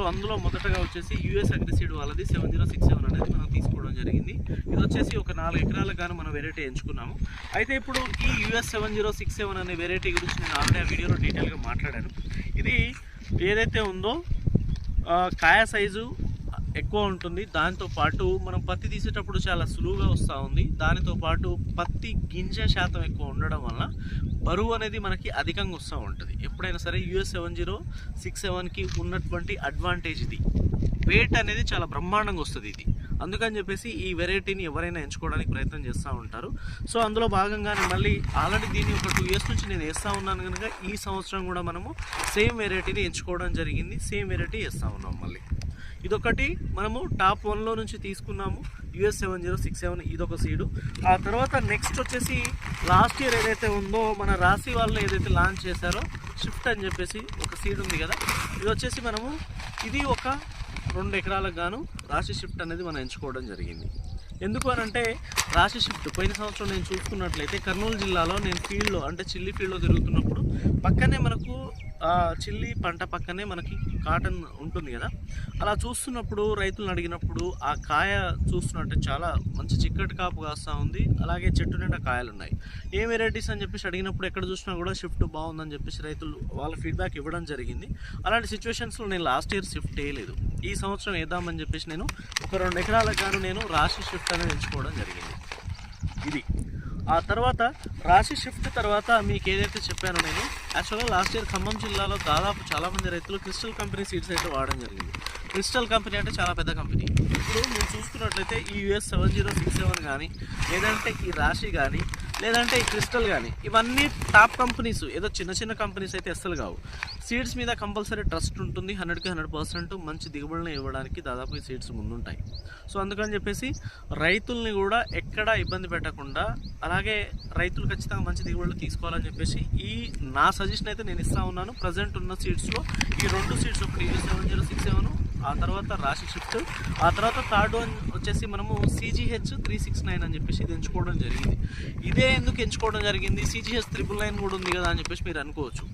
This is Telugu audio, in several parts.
సో అందులో మొదటగా వచ్చేసి యూఎస్ అగ్రిసీడ్ వాళ్ళది సెవెన్ జీరో సిక్స్ సెవెన్ అనేది మనం తీసుకోవడం జరిగింది. ఇది వచ్చేసి ఒక నాలుగు ఎకరాలకు గాను మనం వెరైటీ ఎంచుకున్నాము. అయితే ఇప్పుడు ఈ US seven zero six seven అనే వెరైటీ గురించి నేను ఆల్రెడీ ఆ వీడియోలో డీటెయిల్గా మాట్లాడాను. ఇది ఏదైతే ఉందో కాయ సైజు ఎక్కువ ఉంటుంది. దాంతో పాటు మనం పత్తి తీసేటప్పుడు చాలా సులువుగా వస్తూ ఉంది. దానితో పాటు పత్తి గింజ శాతం ఎక్కువ ఉండడం వల్ల బరువు అనేది మనకి అధికంగా వస్తూ ఉంటుంది. ఎప్పుడైనా సరే యూఎస్ సెవెన్ జీరో సిక్స్ సెవెన్కి ఉన్నటువంటి అడ్వాంటేజ్ ఇది. వెయిట్ అనేది చాలా బ్రహ్మాండంగా వస్తుంది ఇది. అందుకని చెప్పేసి ఈ వెరైటీని ఎవరైనా ఎంచుకోవడానికి ప్రయత్నం చేస్తూ ఉంటారు. సో అందులో భాగంగానే మళ్ళీ ఆల్రెడీ దీన్ని ఒక టూ ఇయర్స్ నుంచి నేను వేస్తూ ఉన్నాను కనుక ఈ సంవత్సరం కూడా మనము సేమ్ వెరైటీని ఎంచుకోవడం జరిగింది. సేమ్ వెరైటీ వేస్తూ ఉన్నాం మళ్ళీ. ఇదొకటి మనము టాప్ వన్లో నుంచి తీసుకున్నాము. US seven zero six seven ఇదొక సీడు. ఆ తర్వాత నెక్స్ట్ వచ్చేసి లాస్ట్ ఇయర్ ఏదైతే ఉందో మన రాశి వాళ్ళు ఏదైతే లాంచ్ చేశారో షిఫ్ట్ అని చెప్పేసి ఒక సీడ్ ఉంది కదా. ఇది వచ్చేసి మనము ఇది ఒక రెండు ఎకరాలకు గాను రాశి షిఫ్ట్ అనేది మనం ఎంచుకోవడం జరిగింది. ఎందుకు అని అంటే రాశి షిఫ్ట్ పోయిన సంవత్సరం నేను చూసుకున్నట్లయితే కర్నూలు జిల్లాలో నేను ఫీల్డ్లో అంటే చిల్లి ఫీల్డ్లో తిరుగుతున్నప్పుడు పక్కనే మనకు చిల్లి పంట పక్కనే మనకి కాటన్ ఉంటుంది కదా. అలా చూస్తున్నప్పుడు రైతులను అడిగినప్పుడు ఆ కాయ చూస్తున్నట్టు చాలా మంచి చిక్కటి కాపు కాస్తూ ఉంది. అలాగే చెట్టు నిండా కాయలు ఉన్నాయి ఏ వెరైటీస్ అని చెప్పేసి అడిగినప్పుడు ఎక్కడ చూసినా కూడా షిఫ్ట్ బాగుందని చెప్పేసి రైతులు వాళ్ళ ఫీడ్బ్యాక్ ఇవ్వడం జరిగింది. అలాంటి సిచ్యువేషన్స్లో నేను లాస్ట్ ఇయర్ షిఫ్ట్ వేయలేదు ఈ సంవత్సరం వేద్దామని చెప్పేసి నేను ఒక రెండు ఎకరాలకు గాను నేను రాశి షిఫ్ట్ అనేది ఎంచుకోవడం జరిగింది. ఇది. ఆ తర్వాత రాశి షిఫ్ట్ తర్వాత మీకు ఏదైతే చెప్పానో నేను యాక్చువల్గా లాస్ట్ ఇయర్ ఖమ్మం జిల్లాలో దాదాపు చాలామంది రైతులు క్రిస్టల్ కంపెనీ సీడ్స్ అయితే వాడడం జరిగింది. క్రిస్టల్ కంపెనీ అంటే చాలా పెద్ద కంపెనీ ఇప్పుడు మీరు చూసుకున్నట్లయితే ఈ US seven zero six seven కానీ లేదంటే ఈ రాశి కానీ లేదంటే ఈ క్రిస్టల్ కానీ ఇవన్నీ టాప్ కంపెనీస్ ఏదో చిన్న చిన్న కంపెనీస్ అయితే అస్సలు కావు. సీడ్స్ మీద కంపల్సరీ ట్రస్ట్ ఉంటుంది హండ్రెడ్కి హండ్రెడ్ పర్సెంట్ మంచి దిగుబడిని ఇవ్వడానికి దాదాపు ఈ సీడ్స్ ముందుంటాయి. సో అందుకని చెప్పేసి రైతుల్ని కూడా ఎక్కడా ఇబ్బంది పెట్టకుండా అలాగే రైతులు ఖచ్చితంగా మంచి దిగుబడులు తీసుకోవాలని చెప్పేసి ఈ నా సజెషన్ అయితే నేను ఇస్తా ఉన్నాను. ప్రజెంట్ ఉన్న సీడ్స్లో ఈ రెండు seats previous seven zero six seven ఆ తర్వాత రాశి షిఫ్ట్. ఆ తర్వాత థర్డ్ వన్ వచ్చేసి మనము సిజిహెచ్ త్రీ సిక్స్ నైన్ అని చెప్పేసి ఇది ఎంచుకోవడం జరిగింది. ఇదే ఎందుకు ఎంచుకోవడం జరిగింది? సిజిహెచ్ త్రిబుల్ నైన్ కూడా ఉంది కదా అని చెప్పేసి మీరు అనుకోవచ్చు.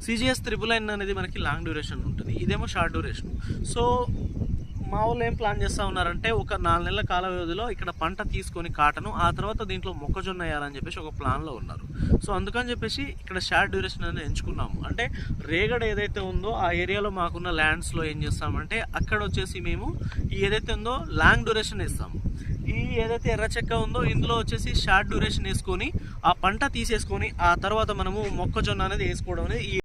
సిజిహెచ్ త్రిబుల్ నైన్ అనేది మనకి లాంగ్ డ్యూరేషన్ ఉంటుంది. ఇదేమో షార్ట్ డ్యూరేషన్ సో మా వాళ్ళు ఏం ప్లాన్ చేస్తూ ఉన్నారంటే ఒక నాలుగు నెలల కాల వ్యవధిలో ఇక్కడ పంట తీసుకొని కాటను ఆ తర్వాత దీంట్లో మొక్కజొన్న వేయాలని చెప్పేసి ఒక ప్లాన్లో ఉన్నారు. సో అందుకని చెప్పేసి ఇక్కడ షార్ట్ డ్యూరేషన్ అనేది ఎంచుకున్నాము. అంటే రేగడ ఏదైతే ఉందో ఆ ఏరియాలో మాకున్న ల్యాండ్స్లో ఏం చేస్తామంటే అక్కడ వచ్చేసి మేము ఈ ఏదైతే ఉందో లాంగ్ డ్యూరేషన్ వేస్తాము. ఈ ఏదైతే ఎర్ర చెక్క ఉందో ఇందులో వచ్చేసి షార్ట్ డ్యూరేషన్ వేసుకొని ఆ పంట తీసేసుకొని ఆ తర్వాత మనము మొక్కజొన్న అనేది వేసుకోవడం అనేది ఈ